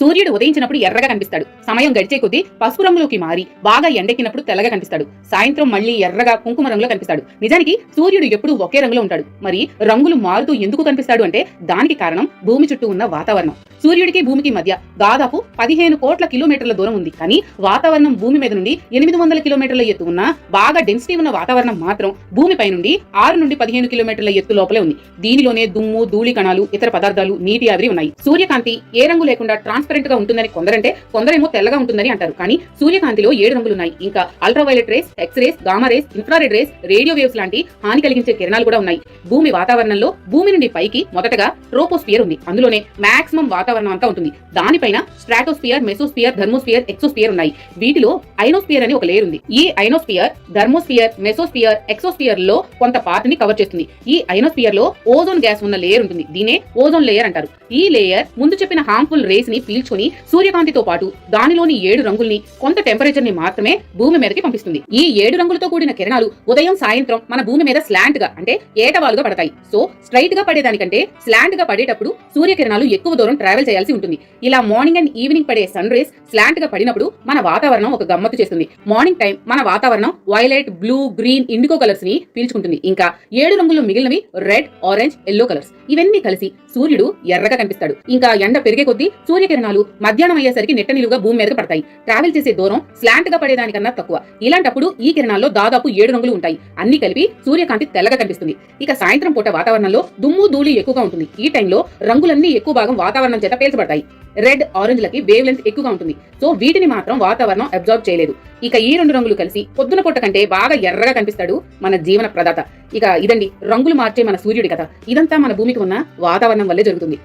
సూర్యుడు ఉదయించినప్పుడు ఎర్రగా కనిపిస్తాడు. సమయం గడిచే కొద్దీ పసుపు రంగులోకి మారి బాగా ఎండెక్కినప్పుడు తెల్లగా కనిపిస్తాడు. సాయంత్రం మళ్ళీ ఎర్రగా కుంకుమ రంగులో కనిపిస్తాడు. నిజానికి సూర్యుడు ఎప్పుడూ ఒకే రంగులో ఉంటాడు. మరి రంగులు మారుతూ ఎందుకు కనిపిస్తాడు అంటే దానికి కారణం భూమి చుట్టూ ఉన్న వాతావరణం. సూర్యుడికి భూమికి మధ్య దాదాపు పదిహేను కోట్ల కిలోమీటర్ల దూరం ఉంది. కానీ వాతావరణం భూమి మీద నుండి ఎనిమిది వందల కిలోమీటర్ల ఎత్తు ఉన్న బాగా డెన్సిటీ ఉన్న వాతావరణం మాత్రం భూమిపై నుండి ఆరు నుండి పదిహేను కిలోమీటర్ల ఎత్తు లోపలే ఉంది. దీనిలోనే దుమ్ము ధూళి కణాలు ఇతర పదార్థాలు నీటి ఆవిరి ఉన్నాయి. సూర్యకాంతి ఏ రంగు లేకుండా ట్రాన్స్పరెంట్గా ఉంటుందని కొందరంటే కొందరేమో తెల్లగా ఉంటుందని అంటారు. కానీ సూర్యకాంతిలో ఏడు రంగులు ఉన్నాయి. ఇంకా ultraviolet rays X rays gamma rays infrared rays radio waves లాంటి హాని కలిగించే కిరణాలు కూడా ఉన్నాయి. భూమి వాతావరణంలో భూమి నుండి పైకి మొదటగా ట్రోపోస్ఫియర్ ఉంది. అందులోనే మాక్సిమం వాతావరణం అంతా ఉంటుంది. దానిపైన స్ట్రాటోస్ఫియర్ మెసోస్ఫియర్ ధర్మోస్ఫియర్ ఎక్సోస్ఫియర్ ఉన్నాయి. వీటిలో ఐనోస్ఫియర్ అని ఒక లేయర్ ఉంది. ఈ ఐనోస్ఫియర్ థర్మోస్ఫియర్ మెసోస్ఫియర్ ఎక్సోస్ఫియర్లో కొంత పార్ట్ని కవర్ చేస్తుంది. ఈ ఐనోస్ఫియర్లో ఓజోన్ గ్యాస్ ఉన్న లేయర్ ఉంటుంది. దీనే ఓజోన్ లేయర్ అంటారు. ఈ లేయర్ ముందు చెప్పిన హార్మ్ఫుల్ రేస్ని పీల్చుకుని సూర్యకాంతితో పాటు దానిలోని ఏడు రంగుల్ని కొంత టెంపరేచర్ని మాత్రమే భూమి మీదకి పంపిస్తుంది. ఈ ఏడు రంగులతో కూడిన కిరణాలు ఉదయం సాయంత్రం మన భూమి మీద స్లాంట్గా అంటే ఏటవాలుగా పడతాయి. సో స్ట్రైట్గా పడేదానికంటే స్లాంట్గా పడేటప్పుడు సూర్యకిరణాలు ఎక్కువ దూరం ట్రావెల్ చేయాల్సి ఉంటుంది. ఇలా మార్నింగ్ అండ్ ఈవినింగ్ పడే సన్ రేస్ స్లాంట్గా పడినప్పుడు మన వాతావరణం ఒక గమ్మత్తు చేస్తుంది. మార్నింగ్ టైం మన వాతావరణం వైలెట్ బ్లూ గ్రీన్ ఇండిగో కలర్స్ని పీల్చుకుంటుంది. ఇంకా ఏడు రంగులు మిగిలినవి రెడ్ ఆరెంజ్ ఎల్లో కలర్స్. ఇవన్నీ కలిసి సూర్యుడు ఎర్రగా కనిపిస్తాడు. ఇంకా ఎండ పెరిగే కొద్దీ సూర్యకిరణాలు మధ్యాహ్నం అయ్యేసరికి నెట్ట నిలువుగా భూమి మీదకి పడతాయి. ట్రావెల్ చేసే దూరం స్లాంట్గా పడేదానికన్నా తక్కువ. ఇలాంటప్పుడు ఈ కిరణాల్లో దాదాపు ఏడు రంగులు ఉంటాయి. అన్ని కలిపి సూర్యకాంతి తెల్లగా కనిపిస్తుంది. ఇక సాయంత్రం పూట వాతావరణంలో దుమ్ము ధూళి ఎక్కువగా ఉంటుంది. ఈ టైంలో రంగులన్నీ ఎక్కువ భాగం వాతావరణం చేత పేల్చబడతాయి. రెడ్ ఆరెంజ్ లకి వేవ్ లెంత్ ఎక్కువగా ఉంటుంది. సో వీటిని మాత్రం వాతావరణం అబ్జర్వ్ చేయలేదు. ఇక ఈ రెండు రంగులు కలిసి పొద్దున పూట కంటే బాగా ఎర్రగా కనిపిస్తాడు మన జీవన ప్రదాత. ఇక ఇదండి రంగులు మార్చే మన సూర్యుడి కథ. ఇదంతా మన భూమికి ఉన్న వాతావరణం వల్లే జరుగుతుంది.